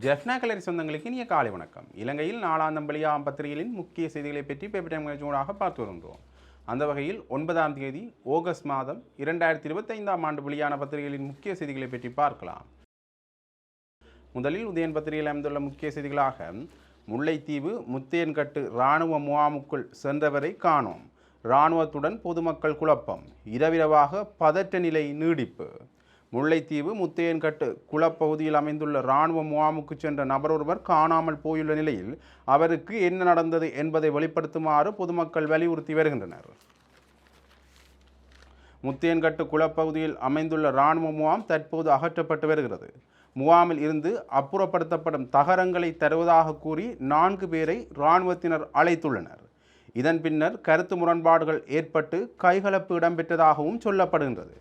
ஜெஃப்னா கலரி சொந்தங்களுக்கு இனிய காலை வணக்கம். இலங்கையில் நாளாந்தம் பத்திரிகைகளின் முக்கிய செய்திகளை பற்றி பேப்பர் டைம் நிகழ்ச்சியூடாக பார்த்து வருகின்றோம். அந்த வகையில் ஒன்பதாம் தேதி ஆகஸ்ட் மாதம் இரண்டாயிரத்தி இருபத்தைந்தாம் ஆண்டு வெளியான பத்திரிகைகளின் முக்கிய செய்திகளை பற்றி பார்க்கலாம். முதலில் உதயன் பத்திரிகையில் அமைந்துள்ள முக்கிய செய்திகளாக முல்லைத்தீவு முத்தையன்கட்டு இராணுவ முகாமுக்குள் சென்றவரை காணோம். இராணுவத்துடன் பொதுமக்கள் குழப்பம். இரவிரவாக பதற்ற நிலை நீடிப்பு. முல்லைத்தீவு முத்தையன்கட்டு குளப்பகுதியில் அமைந்துள்ள இராணுவ முகாமுக்கு சென்ற நபர் ஒருவர் காணாமல் போயுள்ள நிலையில் அவருக்கு என்ன நடந்தது என்பதை வெளிப்படுத்துமாறு பொதுமக்கள் வலியுறுத்தி வருகின்றனர். முத்தையன்கட்டு குளப்பகுதியில் அமைந்துள்ள இராணுவ முகாம் தற்போது அகற்றப்பட்டு வருகிறது. முகாமில் இருந்து அப்புறப்படுத்தப்படும் தகரங்களை தருவதாக கூறி நான்கு பேரை இராணுவத்தினர் அழைத்துள்ளனர். இதன் பின்னர் கருத்து முரண்பாடுகள் ஏற்பட்டு கைகலப்பு இடம்பெற்றதாகவும் சொல்லப்படுகின்றது.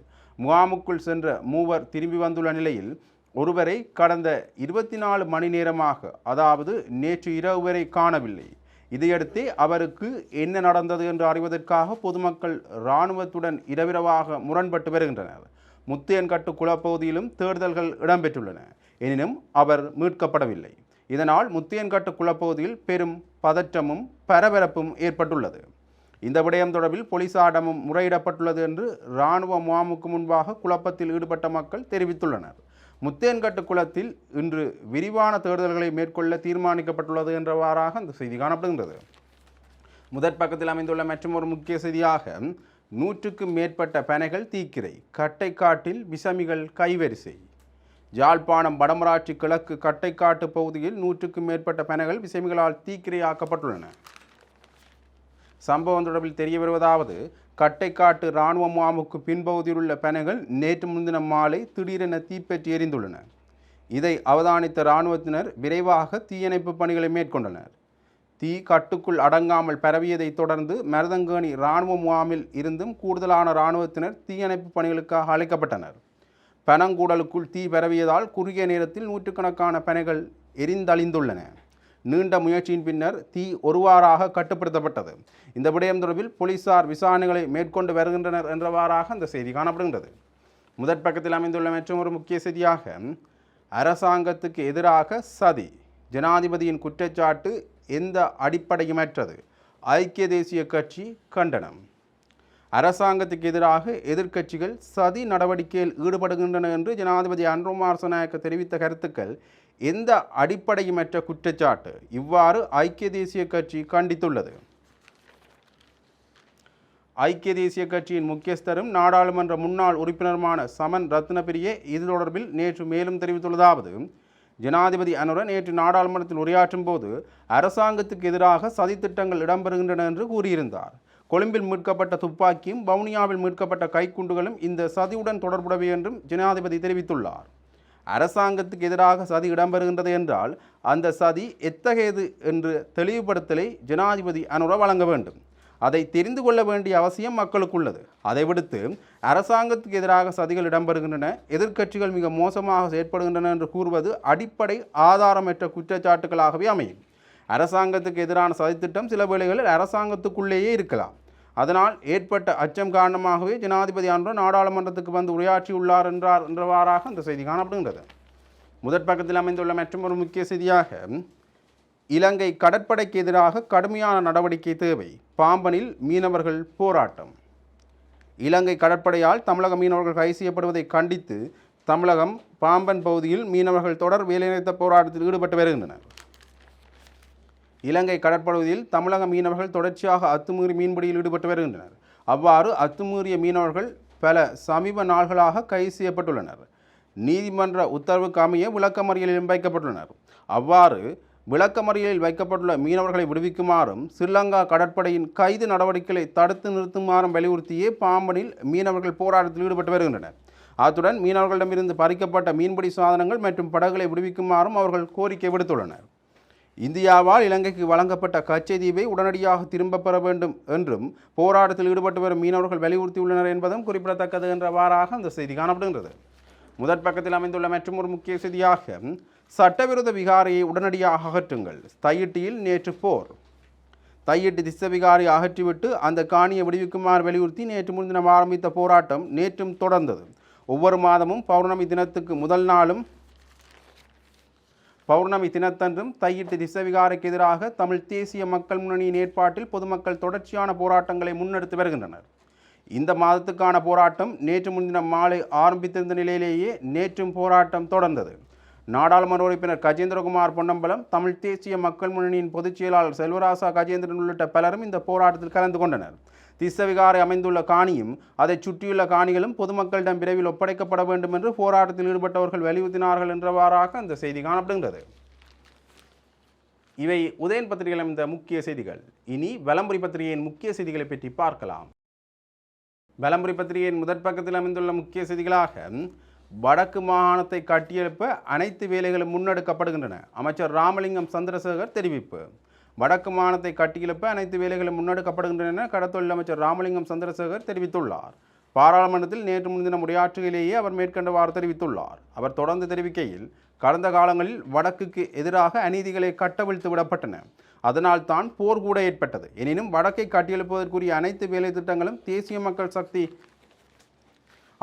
முகாமுக்குள் சென்ற மூவர் திரும்பி வந்துள்ள நிலையில் ஒருவரை கடந்த இருபத்தி நாலு மணி நேரமாக அதாவது நேற்று இரவு வரை காணவில்லை. இதையடுத்தே அவருக்கு என்ன நடந்தது என்று அறிவதற்காக பொதுமக்கள் இராணுவத்துடன் இரவிரவாக முரண்பட்டு வருகின்றனர். முத்தையன்கட்டு குளப்பகுதியிலும் தேடுதல்கள் இடம்பெற்றுள்ளன. எனினும் அவர் மீட்கப்படவில்லை. இதனால் முத்தையன்கட்டு குளப்பகுதியில் பெரும் பதற்றமும் பரபரப்பும் ஏற்பட்டுள்ளது. இந்த விடயம் தொடர்பில் போலீசாரிடமும் முறையிடப்பட்டுள்ளது என்று இராணுவ முகாமுக்கு முன்பாக குழப்பத்தில் ஈடுபட்ட மக்கள் தெரிவித்துள்ளனர். முத்தேன்கட்டு குளத்தில் இன்று விரிவான தேடுதல்களை மேற்கொள்ள தீர்மானிக்கப்பட்டுள்ளது என்றவாறாக அந்த செய்தி காணப்படுகின்றது. முதற் பக்கத்தில் அமைந்துள்ள மற்றும் ஒரு முக்கிய செய்தியாக நூற்றுக்கும் மேற்பட்ட பனைகள் தீக்கிரை கட்டைக்காட்டில் விசமிகள் கைவரிசை. யாழ்ப்பாணம் வடமராட்சி கிழக்கு கட்டைக்காட்டு பகுதியில் நூற்றுக்கும் மேற்பட்ட பனைகள் விசமிகளால் தீக்கிரையாக்கப்பட்டுள்ளன. சம்பவம் தொடர்பில் தெரிய வருவதாவது கட்டைக்காட்டு இராணுவ முகாமுக்கு பின்பகுதியில் உள்ள பனைகள் நேற்று முன்தினம் மாலை திடீரென தீப்பற்றி எரிந்துள்ளன. இதை அவதானித்த இராணுவத்தினர் விரைவாக தீயணைப்பு பணிகளை மேற்கொண்டனர். தீ கட்டுக்குள் அடங்காமல் பரவியதைத் தொடர்ந்து மருதங்கேணி இராணுவ முகாமில் இருந்தும் கூடுதலான இராணுவத்தினர் தீயணைப்பு பணிகளுக்காக அழைக்கப்பட்டனர். பனங்கூடலுக்குள் தீ பரவியதால் குறுகிய நேரத்தில் நூற்றுக்கணக்கான பனைகள் எரிந்தழிந்துள்ளன. நீண்ட முயற்சியின் பின்னர் தீ ஒருவாறாக கட்டுப்படுத்தப்பட்டது. இந்த விடயம் தொடர்பில் போலீசார் விசாரணைகளை மேற்கொண்டு வருகின்றனர் என்றவாறாக அந்த செய்தி காணப்படுகின்றது. முதற் பக்கத்தில் அமைந்துள்ள மற்றும் ஒரு முக்கிய செய்தியாக அரசாங்கத்துக்கு எதிராக சதி ஜனாதிபதியின் குற்றச்சாட்டு எந்த அடிப்படையுமற்றது? ஐக்கிய தேசிய கட்சி கண்டனம். அரசாங்கத்துக்கு எதிராக எதிர்க்கட்சிகள் சதி நடவடிக்கையில் ஈடுபடுகின்றன என்று ஜனாதிபதி அன்ரோமார்சநாயக்க தெரிவித்த கருத்துக்கள் எந்த அடிப்படையுமற்ற குற்றச்சாட்டு இவ்வாறு ஐக்கிய தேசிய கட்சி கண்டித்துள்ளது? ஐக்கிய தேசிய கட்சியின் முக்கியஸ்தரும் நாடாளுமன்ற முன்னாள் உறுப்பினருமான சமன் ரத்னபிரியே இது தொடர்பில் நேற்று மேலும் தெரிவித்துள்ளதாவது ஜனாதிபதி அனுர நேற்று நாடாளுமன்றத்தில் உரையாற்றும் போது அரசாங்கத்துக்கு எதிராக சதித்திட்டங்கள் இடம்பெறுகின்றன என்று கூறியிருந்தார். கொழும்பில் மீட்கப்பட்ட துப்பாக்கியும் வவுனியாவில் மீட்கப்பட்ட கைக்குண்டுகளும் இந்த சதியுடன் தொடர்புடையவை என்றும் ஜனாதிபதி தெரிவித்துள்ளார். அரசாங்கத்துக்கு எதிராக சதி இடம்பெறுகின்றது என்றால் அந்த சதி எத்தகையது என்று தெளிவுபடுத்தலை ஜனாதிபதி அனுர வழங்க வேண்டும். அதை தெரிந்து கொள்ள வேண்டிய அவசியம் மக்களுக்கு உள்ளது அதை விடுத்து அரசாங்கத்துக்கு எதிராக சதிகள் இடம்பெறுகின்றன எதிர்க்கட்சிகள் மிக மோசமாக செயற்படுகின்றன என்று கூறுவது அடிப்படை ஆதாரமற்ற குற்றச்சாட்டுகளாகவே அமையும். அரசாங்கத்துக்கு எதிரான சதித்திட்டம் சில வேளைகளில் அரசாங்கத்துக்குள்ளேயே இருக்கலாம். அதனால் ஏற்பட்ட அச்சம் காரணமாகவே ஜனாதிபதி அன்று நாடாளுமன்றத்துக்கு வந்து உரையாற்றியுள்ளார் என்றார் என்றவாறாக அந்த செய்தி காணப்படுகின்றது. முதற் பக்கத்தில் அமைந்துள்ள மற்றும் ஒரு முக்கிய செய்தியாக இலங்கை கடற்படைக்கு எதிராக கடுமையான நடவடிக்கை தேவை. பாம்பனில் மீனவர்கள் போராட்டம். இலங்கை கடற்படையால் தமிழக மீனவர்கள் கைது செய்யப்படுவதை கண்டித்து தமிழகம் பாம்பன் பகுதியில் மீனவர்கள் தொடர் வேலைநிறுத்த போராட்டத்தில் ஈடுபட்டு வருகின்றனர். இலங்கை கடற்பகுதியில் தமிழக மீனவர்கள் தொடர்ச்சியாக அத்துமீறி மீன்பிடியில் ஈடுபட்டு வருகின்றனர். அவ்வாறு அத்துமீறிய மீனவர்கள் பல சமீப நாள்களாக கைது செய்யப்பட்டுள்ளனர். நீதிமன்ற உத்தரவுக்கு அமைய விளக்கமறியலிலும் வைக்கப்பட்டுள்ளனர். அவ்வாறு விளக்கமறியலில் வைக்கப்பட்டுள்ள மீனவர்களை விடுவிக்குமாறும் ஸ்ரீலங்கா கடற்படையின் கைது நடவடிக்கைகளை தடுத்து நிறுத்துமாறும் வலியுறுத்தியே பாம்பனில் மீனவர்கள் போராட்டத்தில் ஈடுபட்டு வருகின்றனர். அத்துடன் மீனவர்களிடமிருந்து பறிக்கப்பட்ட மீன்பிடி சாதனங்கள் மற்றும் படகுகளை விடுவிக்குமாறும் அவர்கள் கோரிக்கை விடுத்துள்ளனர். இந்தியாவால் இலங்கைக்கு வழங்கப்பட்ட கச்சைதீவை உடனடியாக திரும்பப் பெற வேண்டும் என்றும் போராட்டத்தில் ஈடுபட்டு வரும் மீனவர்கள் வலியுறுத்தியுள்ளனர் என்பதும் குறிப்பிடத்தக்கது என்றவாறாக அந்த செய்தி காணப்படுகின்றது. முதற் பக்கத்தில் அமைந்துள்ள மற்றும் ஒரு முக்கிய செய்தியாக சட்டவிரோத விகாரையை உடனடியாக அகற்றுங்கள். தையிட்டியில் நேற்று போர். தையிட்டு திச விகாரை அகற்றிவிட்டு அந்த காணியை விடுவிக்குமாறு வலியுறுத்தி நேற்று முன்தினம் ஆரம்பித்த போராட்டம் நேற்றும் தொடர்ந்தது. ஒவ்வொரு மாதமும் பௌர்ணமி தினத்துக்கு முதல் நாளும் பௌர்ணமி தினத்தன்றும் தையிட்டு திசவிகாரைக்கு எதிராக தமிழ் தேசிய மக்கள் முன்னணியின் ஏற்பாட்டில் பொதுமக்கள் தொடர்ச்சியான போராட்டங்களை முன்னெடுத்து வருகின்றனர். இந்த மாதத்துக்கான போராட்டம் நேற்று முன்தினம் மாலை ஆரம்பித்திருந்த நிலையிலேயே நேற்றும் போராட்டம் தொடர்ந்தது. நாடாளுமன்ற உறுப்பினர் கஜேந்திரகுமார் பொன்னம்பலம் தமிழ் தேசிய மக்கள் முன்னணியின் பொதுச் செயலாளர் செல்வராசா கஜேந்திரன் உள்ளிட்ட பலரும் இந்த போராட்டத்தில் கலந்து கொண்டனர். திஸ்ஸவிகாரை அமைந்துள்ள காணியும் அதைச் சுற்றியுள்ள காணிகளும் பொதுமக்களிடம் விரைவில் ஒப்படைக்கப்பட வேண்டும் என்று போராட்டத்தில் ஈடுபட்டவர்கள் வலியுறுத்தினார்கள் என்றவாறாக அந்த செய்தி காணப்படுகின்றது. இவை உதயன் பத்திரிகையில் அமைந்த முக்கிய செய்திகள். இனி வலம்புரி பத்திரிகையின் முக்கிய செய்திகளை பற்றி பார்க்கலாம். வலம்புரி பத்திரிகையின் முதற் பக்கத்தில் அமைந்துள்ள முக்கிய செய்திகளாக வடக்கு மாகாணத்தை கட்டியெழுப்ப அனைத்து வேலைகளும் முன்னெடுக்கப்படுகின்றன. அமைச்சர் ராமலிங்கம் சந்திரசேகர் தெரிவிப்பு. வடக்கு மாநிலத்தை கட்டியெழுப்ப அனைத்து வேலைகளும் முன்னெடுக்கப்படுகின்றன என கடத்தொழில் அமைச்சர் ராமலிங்கம் சந்திரசேகர் தெரிவித்துள்ளார். பாராளுமன்றத்தில் நேற்று முன்தினம் உரையாற்றுகையிலேயே அவர் மேற்கண்டவாறு தெரிவித்துள்ளார். அவர் தொடர்ந்து தெரிவிக்கையில் கடந்த காலங்களில் வடக்குக்கு எதிராக அநீதிகளை கட்டவிழ்த்து விடப்பட்டன. அதனால் தான் போர் கூட ஏற்பட்டது. எனினும் வடக்கை கட்டியெழுப்பதற்குரிய அனைத்து வேலை திட்டங்களும் தேசிய மக்கள் சக்தி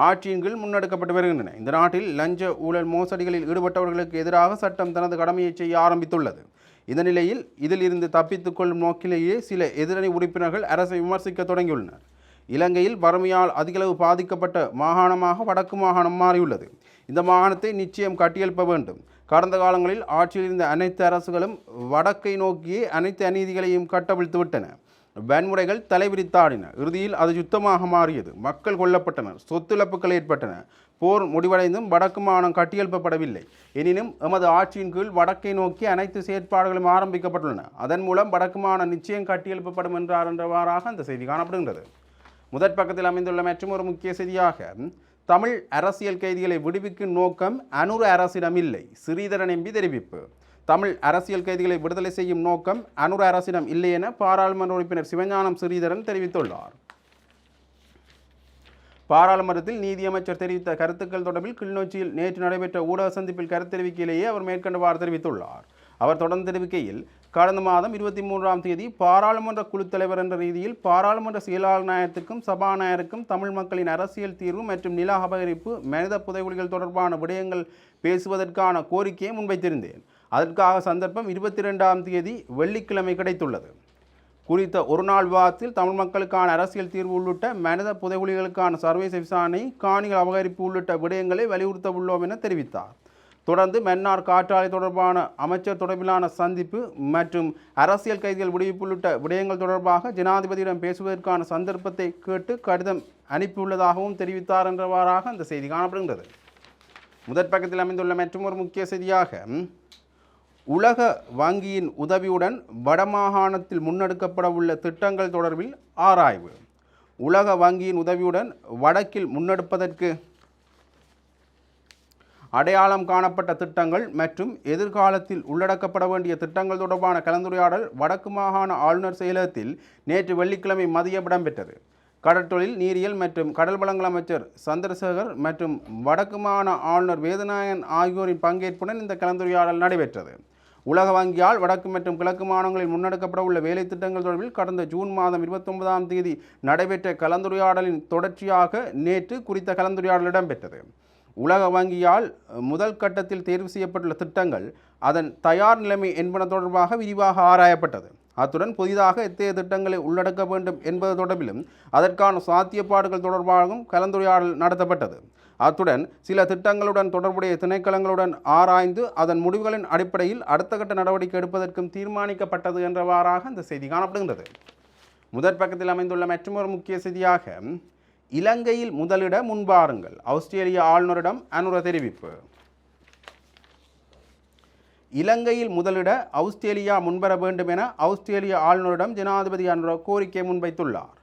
ஆட்சியின் கீழ் முன்னெடுக்கப்பட்டு வருகின்றன. இந்த நாட்டில் லஞ்ச ஊழல் மோசடிகளில் ஈடுபட்டவர்களுக்கு எதிராக சட்டம் தனது கடமையை செய்ய ஆரம்பித்துள்ளது. இந்த நிலையில் இதில் இருந்து தப்பித்துக் கொள்ளும் நோக்கிலேயே சில எதிரணி உறுப்பினர்கள் அரசை விமர்சிக்க தொடங்கியுள்ளனர். இலங்கையில் வறுமையால் அதிகளவு பாதிக்கப்பட்ட மாகாணமாக வடக்கு மாகாணம் மாறியுள்ளது. இந்த மாகாணத்தை நிச்சயம் கட்டியெழுப்ப வேண்டும். கடந்த காலங்களில் ஆட்சியில் இருந்த அனைத்து அரசுகளும் வடக்கை நோக்கியே அனைத்து அநீதிகளையும் கட்டவிழ்த்து விட்டன வன்முறைகள் தலைவிரித்தாடின. இறுதியில் அது யுத்தமாக மாறியது. மக்கள் கொல்லப்பட்டனர். சொத்துழப்புகள் ஏற்பட்டன. போர் முடிவடைந்தும் வடக்கு மாகாணம் கட்டியெழுப்பப்படவில்லை. எனினும் எமது ஆட்சியின் கீழ் வடக்கை நோக்கி அனைத்து செயற்பாடுகளும் ஆரம்பிக்கப்பட்டுள்ளன. அதன் மூலம் வடக்கு மாகாணம் நிச்சயம் கட்டியெழுப்பப்படும் என்றார் என்றவாறாக அந்த செய்தி காணப்படுகின்றது. முதற் பக்கத்தில் அமைந்துள்ள மற்றும் ஒரு முக்கிய செய்தியாக தமிழ் அரசியல் கைதிகளை விடுவிக்கும் நோக்கம் அனுர அரசிடம் இல்லை ஸ்ரீதரன் எம்பி தெரிவிப்பு. தமிழ் அரசியல் கைதிகளை விடுதலை செய்யும் நோக்கம் அனுர அரசிடம் இல்லை என பாராளுமன்ற உறுப்பினர் சிவஞானம் ஸ்ரீதரன் தெரிவித்துள்ளார். பாராளுமன்றத்தில் நீதியமைச்சர் தெரிவித்த கருத்துக்கள் தொடர்பில் கிளிநொச்சியில் நேற்று நடைபெற்ற ஊடக சந்திப்பில் கருத்து தெரிவிக்கையிலேயே அவர் மேற்கண்டவாறு தெரிவித்துள்ளார். அவர் தொடர்ந்து தெரிவிக்கையில் கடந்த மாதம் இருபத்தி மூன்றாம் தேதி பாராளுமன்ற குழுத்தலைவர் என்ற ரீதியில் பாராளுமன்ற செயலாளர் நாயகத்துக்கும் சபாநாயகருக்கும் தமிழ் மக்களின் அரசியல் தீர்வு மற்றும் நில அபகரிப்பு மனித புதைகுலிகள் தொடர்பான விடயங்கள் பேசுவதற்கான கோரிக்கையை முன்வைத்திருந்தேன். அதற்காக சந்தர்ப்பம் இருபத்தி ரெண்டாம் தேதி வெள்ளிக்கிழமை கிடைத்துள்ளது. குறித்த ஒரு நாள் விவாதத்தில் தமிழ் மக்களுக்கான அரசியல் தீர்வு உள்ளிட்ட மனித புதைகுலிகளுக்கான சர்வதேச விசாரணை காணிகள் அபகரிப்பு உள்ளிட்ட விடயங்களை வலியுறுத்த உள்ளோம் என தெரிவித்தார். தொடர்ந்து மன்னார் காற்றாலை தொடர்பான அமைச்சர் தொடர்பிலான சந்திப்பு மற்றும் அரசியல் கைதிகள் விடுவிப்பு உள்ளிட்ட விடயங்கள் தொடர்பாக ஜனாதிபதியிடம் பேசுவதற்கான சந்தர்ப்பத்தை கேட்டு கடிதம் அனுப்பியுள்ளதாகவும் தெரிவித்தார் என்றவாறாக அந்த செய்தி காணப்படுகின்றது. முதற் பக்கத்தில் அமைந்துள்ள மற்றும் ஒரு முக்கிய செய்தியாக உலக வங்கியின் உதவியுடன் வடமாகாணத்தில் முன்னெடுக்கப்படவுள்ள திட்டங்கள் தொடர்பில் ஆராய்வு. உலக வங்கியின் உதவியுடன் வடக்கில் முன்னெடுப்பதற்கு அடையாளம் காணப்பட்ட திட்டங்கள் மற்றும் எதிர்காலத்தில் உள்ளடக்கப்பட வேண்டிய திட்டங்கள் தொடர்பான கலந்துரையாடல் வடக்கு மாகாண ஆளுநர் செயலகத்தில் நேற்று வெள்ளிக்கிழமை மதியம் இடம்பெற்றது. கடற்றொழில் நீரியல் மற்றும் கடல் வளங்கள் அமைச்சர் சந்திரசேகர் மற்றும் வடக்கு மாகாண ஆளுநர் வேதநாயகன் ஆகியோரின் பங்கேற்புடன் இந்த கலந்துரையாடல் நடைபெற்றது. உலக வங்கியால் வடக்கு மற்றும் கிழக்கு மாநிலங்களில் முன்னெடுக்கப்பட உள்ள வேலை திட்டங்கள் தொடர்பில் கடந்த ஜூன் மாதம் இருபத்தொன்பதாம் தேதி நடைபெற்ற கலந்துரையாடலின் தொடர்ச்சியாக நேற்று குறித்த கலந்துரையாடல் இடம்பெற்றது. உலக வங்கியால் முதல் கட்டத்தில் தேர்வு செய்யப்பட்டுள்ள திட்டங்கள் அதன் தயார் நிலைமை என்பன தொடர்பாக விரிவாக ஆராயப்பட்டது. அத்துடன் புதிதாக எத்தகைய திட்டங்களை உள்ளடக்க வேண்டும் என்பது தொடர்பிலும் அதற்கான சாத்தியப்பாடுகள் தொடர்பாகவும் கலந்துரையாடல் நடத்தப்பட்டது. அத்துடன் சில திட்டங்களுடன் தொடர்புடைய திணைக்களங்களுடன் ஆராய்ந்து அதன் முடிவுகளின் அடிப்படையில் அடுத்த கட்ட நடவடிக்கை எடுப்பதற்கும் தீர்மானிக்கப்பட்டது என்றவாறாக இந்த செய்தி காணப்படுகின்றது. முதற் பக்கத்தில் அமைந்துள்ள மற்றொரு முக்கிய செய்தியாக இலங்கையில் முதலிட முன்பாருங்கள் ஆஸ்திரேலிய ஆளுநரிடம் அனுர தெரிவிப்பு. இலங்கையில் முதலிட ஆஸ்திரேலியா முன்வர வேண்டும் என ஆஸ்திரேலிய ஆளுநரிடம் ஜனாதிபதி அனுர கோரிக்கை முன்வைத்துள்ளார்.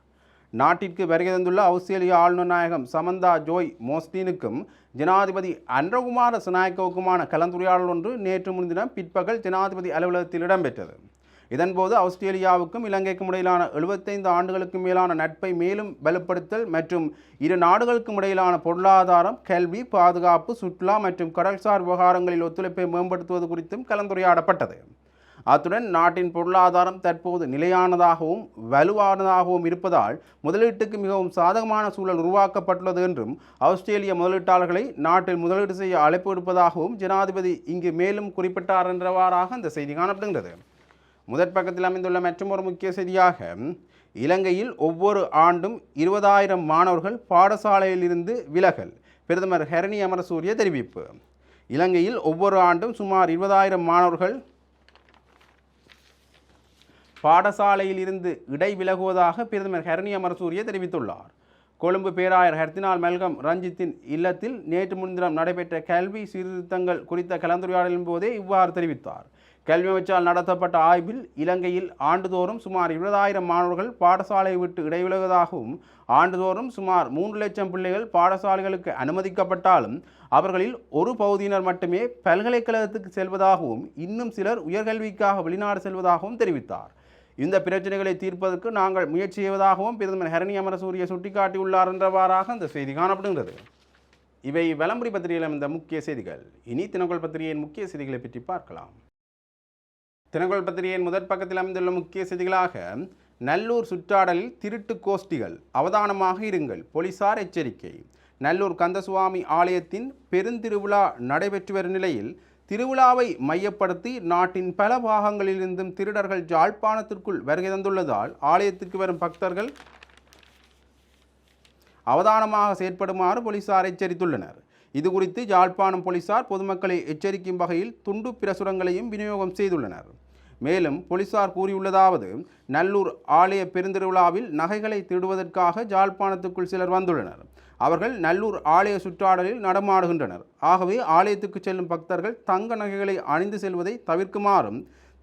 நாட்டிற்கு வருகை தந்துள்ள அவுஸ்திரேலிய ஆளுநர் நாயகம் சமந்தா ஜோய் மோஸ்டினுக்கும் ஜனாதிபதி அன்றகுமார சனாயக்கவுக்குமான கலந்துரையாடல் ஒன்று நேற்று முன்தினம் பிற்பகல் ஜனாதிபதி அலுவலகத்தில் இடம்பெற்றது. இதன்போது ஆஸ்திரேலியாவுக்கும் இலங்கைக்கும் இடையிலான எழுபத்தைந்து ஆண்டுகளுக்கும் மேலான நட்பை மேலும் வலுப்படுத்தல் மற்றும் இரு நாடுகளுக்கும் இடையிலான பொருளாதாரம் கல்வி பாதுகாப்பு சுற்றுலா மற்றும் கடல்சார் விவகாரங்களில் ஒத்துழைப்பை மேம்படுத்துவது குறித்தும் கலந்துரையாடப்பட்டது. அத்துடன் நாட்டின் பொருளாதாரம் தற்போது நிலையானதாகவும் வலுவானதாகவும் இருப்பதால் முதலீட்டுக்கு மிகவும் சாதகமான சூழல் உருவாக்கப்பட்டுள்ளது என்றும் ஆஸ்திரேலிய முதலீட்டாளர்களை நாட்டில் முதலீடு செய்ய அழைப்பு விடுப்பதாகவும் ஜனாதிபதி இங்கு மேலும் குறிப்பிட்டார் என்றவாறாக அந்த செய்தி காணப்படுகிறது முதற் பக்கத்தில் அமைந்துள்ள மற்றொரு முக்கிய செய்தியாக இலங்கையில் ஒவ்வொரு ஆண்டும் இருபதாயிரம் மாணவர்கள் பாடசாலையிலிருந்து விலகல் பிரதமர் ஹரணி அமரசூரிய தெரிவிப்பு. இலங்கையில் ஒவ்வொரு ஆண்டும் சுமார் இருபதாயிரம் மாணவர்கள் பாடசாலையில் இருந்து இடைவிலகுவதாக பிரதமர் ஹரணி அமரசூரிய தெரிவித்துள்ளார். கொழும்பு பேராயர் ஹர்தினால் மெல்கம் ரஞ்சித்தின் இல்லத்தில் நேற்று முன்தினம் நடைபெற்ற கல்வி சீர்திருத்தங்கள் குறித்த கலந்துரையாடலின் போதே இவ்வாறு தெரிவித்தார். கல்வி அமைச்சால் நடத்தப்பட்ட ஆய்வில் இலங்கையில் ஆண்டுதோறும் சுமார் இருபதாயிரம் மாணவர்கள் பாடசாலையை விட்டு இடைவிலகுவதாகவும் ஆண்டுதோறும் சுமார் மூன்று லட்சம் பிள்ளைகள் பாடசாலைகளுக்கு அனுமதிக்கப்பட்டாலும் அவர்களில் ஒரு பகுதியினர் மட்டுமே பல்கலைக்கழகத்துக்கு செல்வதாகவும் இன்னும் சிலர் உயர்கல்விக்காக வெளிநாடு செல்வதாகவும் தெரிவித்தார். இந்த பிரச்சனைகளை தீர்ப்பதற்கு நாங்கள் முயற்சி செய்வதாகவும் பிரதமர் ஹரணி அமரசூரிய சுட்டிக்காட்டியுள்ளார் என்றவாறாக அந்த செய்தி காணப்படுகிறது இவை வலம்புரி பத்திரிகையில் அமைந்த முக்கிய செய்திகள். இனி தினகோல் பத்திரிகையின் முக்கிய செய்திகளை பற்றி பார்க்கலாம். தினகோல் பத்திரிகையின் முதற் பக்கத்தில் அமைந்துள்ள முக்கிய செய்திகளாக நல்லூர் சுற்றாடலில் திருட்டு கோஷ்டிகள் அவதானமாக இருங்கள். போலீசார் எச்சரிக்கை. நல்லூர் கந்தசுவாமி ஆலயத்தின் பெருந்திருவிழா நடைபெற்று வரும் நிலையில் திருவிழாவை மையப்படுத்தி நாட்டின் பல பாகங்களிலிருந்தும் திருடர்கள் ஜாழ்ப்பாணத்திற்குள் வருகை தந்துள்ளதால் ஆலயத்துக்கு வரும் பக்தர்கள் அவதானமாக செயற்படுமாறு போலீசார் எச்சரித்துள்ளனர். இது குறித்து யாழ்ப்பாணம் போலீசார் பொதுமக்களை எச்சரிக்கும் வகையில் துண்டு பிரசுரங்களையும் விநியோகம் செய்துள்ளனர். மேலும் போலீசார் கூறியுள்ளதாவது நல்லூர் ஆலய பெருந்திருவிழாவில் நகைகளை திருடுவதற்காக ஜாழ்ப்பாணத்துக்குள் சிலர் வந்துள்ளனர். அவர்கள் நல்லூர் ஆலய சுற்றாடலில் நடமாடுகின்றனர். ஆகவே ஆலயத்துக்கு செல்லும் பக்தர்கள் தங்க நகைகளை அணிந்து செல்வதை தவிர்க்குமாறும்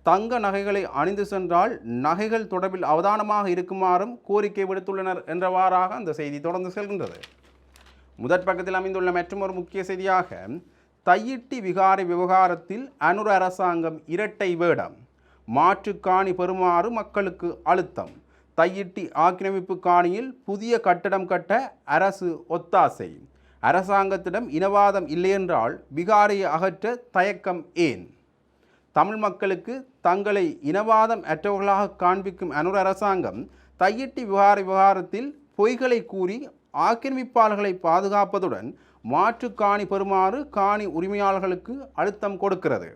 தங்க நகைகளை அணிந்து சென்றால் நகைகள் தொடர்பில் அவதானமாக இருக்குமாறும் கோரிக்கை விடுத்துள்ளனர் என்றவாறாக அந்த செய்தி தொடர்ந்து செல்கின்றது. முதற் பக்கத்தில் அமைந்துள்ள மற்றொரு முக்கிய செய்தியாக தையிட்டி விகாரை விவகாரத்தில் அனுர அரசாங்கம் இரட்டை வேடம் மாற்று காணி பெறுமாறு மக்களுக்கு அழுத்தம். தையிட்டி ஆக்கிரமிப்பு காணியில் புதிய கட்டடம் கட்ட அரசு ஒத்தாசை. அரசாங்கத்திடம் இனவாதம் இல்லையென்றால் விகாரையை அகற்ற தயக்கம் ஏன்? தமிழ் மக்களுக்கு தங்களை இனவாதம் அற்றவர்களாக காண்பிக்கும் அனுர் அரசாங்கம் தையிட்டி விவகார விவகாரத்தில் பொய்களை கூறி ஆக்கிரமிப்பாளர்களை பாதுகாப்பதுடன் மாற்று காணி பெறுமாறு காணி உரிமையாளர்களுக்கு அழுத்தம் கொடுக்கிறது.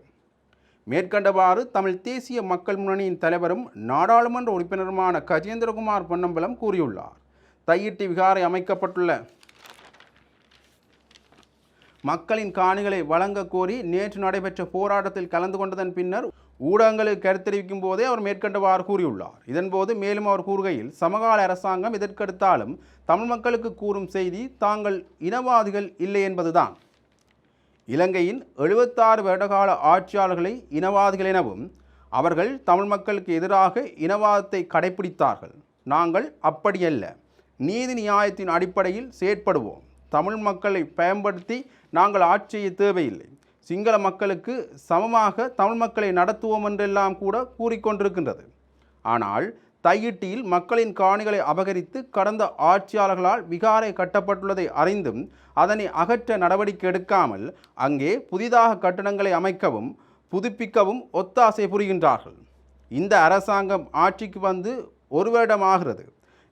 மேற்கண்டவாறு தமிழ் தேசிய மக்கள் முன்னணியின் தலைவரும் நாடாளுமன்ற உறுப்பினருமான கஜேந்திரகுமார் பொன்னம்பலம் கூறியுள்ளார். தையிட்டி விகாரை அமைக்கப்பட்டுள்ள மக்களின் காணிகளை வழங்க கோரி நேற்று நடைபெற்ற போராட்டத்தில் கலந்து கொண்டதன் பின்னர் ஊடகங்களுக்கு கருத்தெரிவிக்கும் போதே அவர் மேற்கண்டவாறு கூறியுள்ளார். இதன்போது மேலும் அவர் கூறுகையில் சமகால அரசாங்கம் எதற்கெடுத்தாலும் தமிழ் மக்களுக்கு கூறும் செய்தி தாங்கள் இனவாதிகள் இல்லை என்பதுதான். இலங்கையின் எழுபத்தாறு வருடகால ஆட்சியாளர்களை இனவாதிகள் எனவும் அவர்கள் தமிழ் மக்களுக்கு எதிராக இனவாதத்தை கடைபிடித்தார்கள் நாங்கள் அப்படியல்ல. நீதி நியாயத்தின் அடிப்படையில் செயற்படுவோம். தமிழ் மக்களை பயன்படுத்தி நாங்கள் ஆட்சியை தேவையில்லை. சிங்கள மக்களுக்கு சமமாக தமிழ் மக்களை நடத்துவோம் என்றெல்லாம் கூட கூறிக்கொண்டிருக்கின்றது. ஆனால் தையிட்டியில் மக்களின் காணிகளை அபகரித்து கடந்த ஆட்சியாளர்களால் விகாரை கட்டப்பட்டுள்ளதை அறிந்தும் அதனை அகற்ற நடவடிக்கை எடுக்காமல் அங்கே புதிதாக கட்டடங்களை அமைக்கவும் புதுப்பிக்கவும் ஒத்தாசை புரிகின்றார்கள். இந்த அரசாங்கம் ஆட்சிக்கு வந்து ஒரு வருடமாகிறது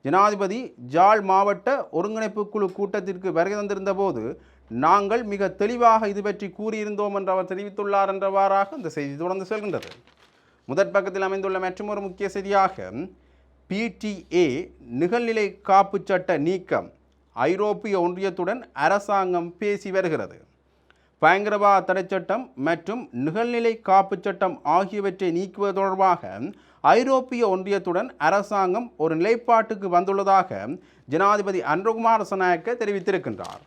ஜனாதிபதி ஜாழ் மாவட்ட ஒருங்கிணைப்பு குழு கூட்டத்திற்கு வருகை தந்திருந்த போது நாங்கள் மிக தெளிவாக இது பற்றி கூறியிருந்தோம் என்று அவர் தெரிவித்துள்ளார் என்றவாறாக இந்த செய்தி தொடர்ந்து செல்கின்றது. முதற் பக்கத்தில் அமைந்துள்ள மற்றொரு முக்கிய செய்தியாக பிடிஏ நிகழ்நிலை காப்பு சட்ட நீக்கம் ஐரோப்பிய ஒன்றியத்துடன் அரசாங்கம் பேசி வருகிறது. பயங்கரவாத தடை சட்டம் மற்றும் நிகழ்நிலை காப்பு சட்டம் ஆகியவற்றை நீக்குவது தொடர்பாக ஐரோப்பிய ஒன்றியத்துடன் அரசாங்கம் ஒரு நிலைப்பாட்டுக்கு வந்துள்ளதாக ஜனாதிபதி அன்றகுமார் சனாயக்க தெரிவித்திருக்கின்றார்.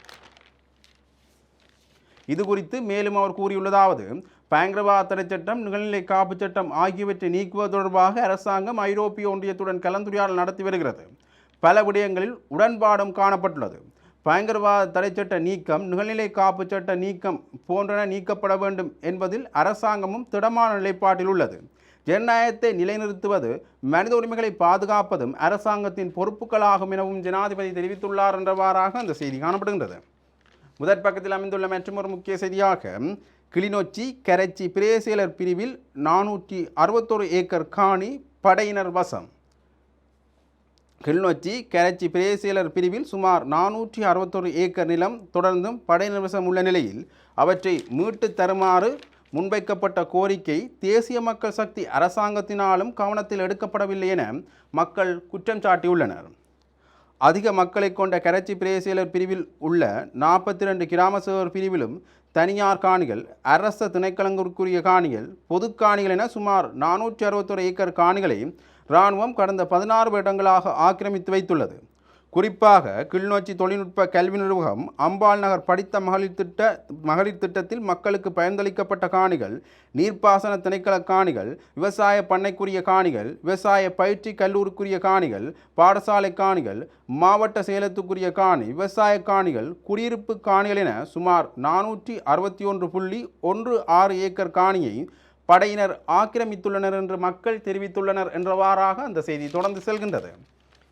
இது குறித்து மேலும் அவர் கூறியுள்ளதாவது பயங்கரவாத தடை சட்டம் நிகழ்நிலை காப்பு சட்டம் ஆகியவற்றை நீக்குவது தொடர்பாக அரசாங்கம் ஐரோப்பிய ஒன்றியத்துடன் கலந்துரையாடல் நடத்தி வருகிறது. பல விடயங்களில் உடன்பாடும் காணப்பட்டுள்ளது. பயங்கரவாத தடை சட்ட நீக்கம் நிகழ்நிலை காப்பு சட்ட நீக்கம் போன்றன நீக்கப்பட வேண்டும் என்பதில் அரசாங்கமும் திடமான நிலைப்பாட்டில் உள்ளது. ஜனநாயகத்தை நிலைநிறுத்துவது மனித உரிமைகளை பாதுகாப்பதும் அரசாங்கத்தின் பொறுப்புகளாகும் எனவும் ஜனாதிபதி தெரிவித்துள்ளார் என்றவாறாக அந்த செய்தி காணப்படுகின்றது. முதற் பக்கத்தில் அமைந்துள்ள மற்றொரு முக்கிய செய்தியாக கிளிநொச்சி கரைச்சி பிரேசியலர் பிரிவில் நானூற்றி அறுபத்தொரு ஏக்கர் காணி படையினர் வசம். கிளிநொச்சி கரைச்சி பிரேசியலர் பிரிவில் சுமார் நானூற்றி அறுபத்தொரு ஏக்கர் நிலம் தொடர்ந்தும் படையினர் வசம் உள்ள நிலையில் அவற்றை மீட்டு தருமாறு முன்வைக்கப்பட்ட கோரிக்கை தேசிய மக்கள் சக்தி அரசாங்கத்தினாலும் கவனத்தில் எடுக்கப்படவில்லை என மக்கள் குற்றம் சாட்டியுள்ளனர். அதிக மக்களை கொண்ட கரைச்சி பிரேசியலர் பிரிவில் உள்ள நாற்பத்தி ரெண்டு கிராம சேவர் பிரிவிலும் தனியார் காணிகள் அரச திணைக்களங்களுக்குரிய காணிகள் பொது காணிகள் என சுமார் நானூற்றி அறுபத்தொரு ஏக்கர் காணிகளை இராணுவம் கடந்த பதினாறு வருடங்களாக ஆக்கிரமித்து வைத்துள்ளது. குறிப்பாக கிளிநொச்சி தொழில்நுட்ப கல்வி நிறுவகம் அம்பாள் நகர் படித்த மகளிர் திட்ட மகளிர் திட்டத்தில் மக்களுக்கு பயன்தளிக்கப்பட்ட காணிகள் நீர்ப்பாசன திணைக்கள காணிகள் விவசாய பண்ணைக்குரிய காணிகள் விவசாய பயிற்சி கல்லூரிக்குரிய காணிகள் பாடசாலை காணிகள் மாவட்ட சேலத்துக்குரிய காணி விவசாய காணிகள் குடியிருப்பு காணிகள் என சுமார் நானூற்றி அறுபத்தி ஒன்று புள்ளி ஒன்று ஆறு ஏக்கர் காணியை படையினர் ஆக்கிரமித்துள்ளனர் என்று மக்கள் தெரிவித்துள்ளனர் என்றவாறாக அந்த செய்தி தொடர்ந்து செல்கின்றது.